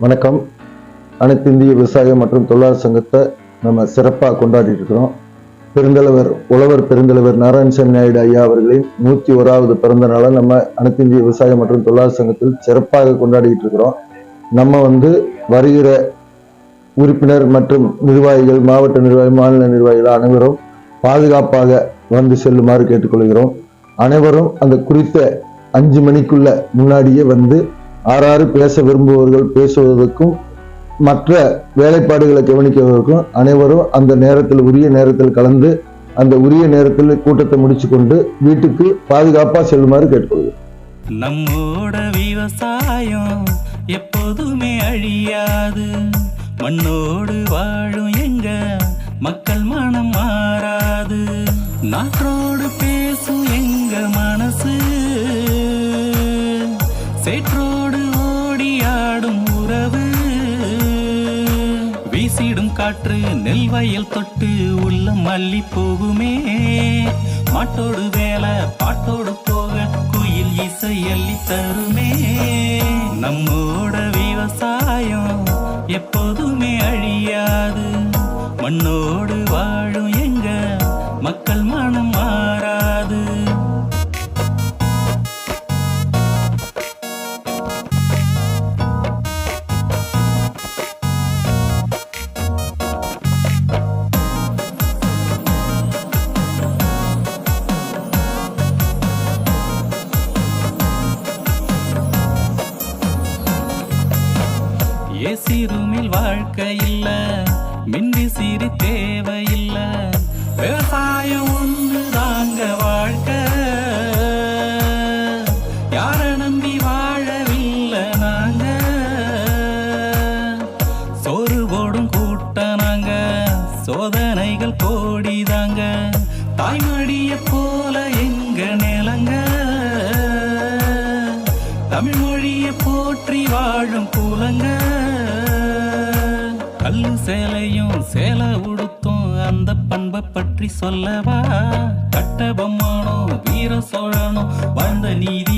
வணக்கம். அனைத்து இந்திய விவசாய மற்றும் தொழிலாளர் சங்கத்தை நம்ம சிறப்பாக கொண்டாடிட்டு இருக்கிறோம். பெருந்தலைவர் உழவர் பெருந்தலைவர் நாராயணசாமி நாயுடு ஐயா அவர்களின் நூற்றி ஓராவது பிறந்த நாளை நம்ம அனைத்து இந்திய விவசாய மற்றும் தொழிலாளர் சங்கத்தில் சிறப்பாக கொண்டாடிட்டு இருக்கிறோம். நம்ம வந்து வருகிற உறுப்பினர் மற்றும் நிர்வாகிகள் மாவட்ட நிர்வாகி மாநில நிர்வாகிகள் அனைவரும் பாதுகாப்பாக வந்து செல்லுமாறு கேட்டுக்கொள்கிறோம். அனைவரும் அந்த குறித்த அஞ்சு மணிக்குள்ள முன்னாடியே வந்து ஆறாறு பேச விரும்புபவர்கள் பேசுவதற்கும் மற்ற வேலைப்பாடுகளை கவனிக்கவதற்கும் அனைவரும் அந்த நேரத்தில் உரிய நேரத்தில் கலந்து அந்த உரிய நேரத்தில் கூட்டத்தை முடிச்சு கொண்டு வீட்டுக்கு பாதுகாப்பாக செல்லுமாறு கேட்டுக்கொள்கிறேன். நம்மோட விவசாயம் எப்போதுமே அழியாது. மண்ணோடு வாழும் எங்க மக்கள் மனம் மாறாது. நாற்றோடு காற்று நெல் வயல் தொட்டு உள்ள மல்லி போகுமே மாட்டோடு வேலை பாட்டோடு போக குயில் இசை அள்ளி தருமே. நம்மோட விவசாயம் எப்போதுமே அழியாது. மண்ணோடு வாழும் ஏசி ரூமில் வாழ்க்கை இல்ல மின்வி சிறி தேவையில்ல விவசாயம் ஒன்று தாங்க வாழ்க்கை. யார நம்பி வாழவில்லை நாங்க? சோறு போடும் கூட்ட நாங்க சோதனைகள் கோடிதாங்க தாய்மடிய போல எங்க நிலங்க? தமிழ் மொழியை போற்றி வாழும் கூலங்க கல்லு சேலையும் சேலை உடுத்தும் அந்த பண்பை பற்றி சொல்லவா? கட்டபொம்மானோ வீர சோழனோ வாழ்ந்த நீதி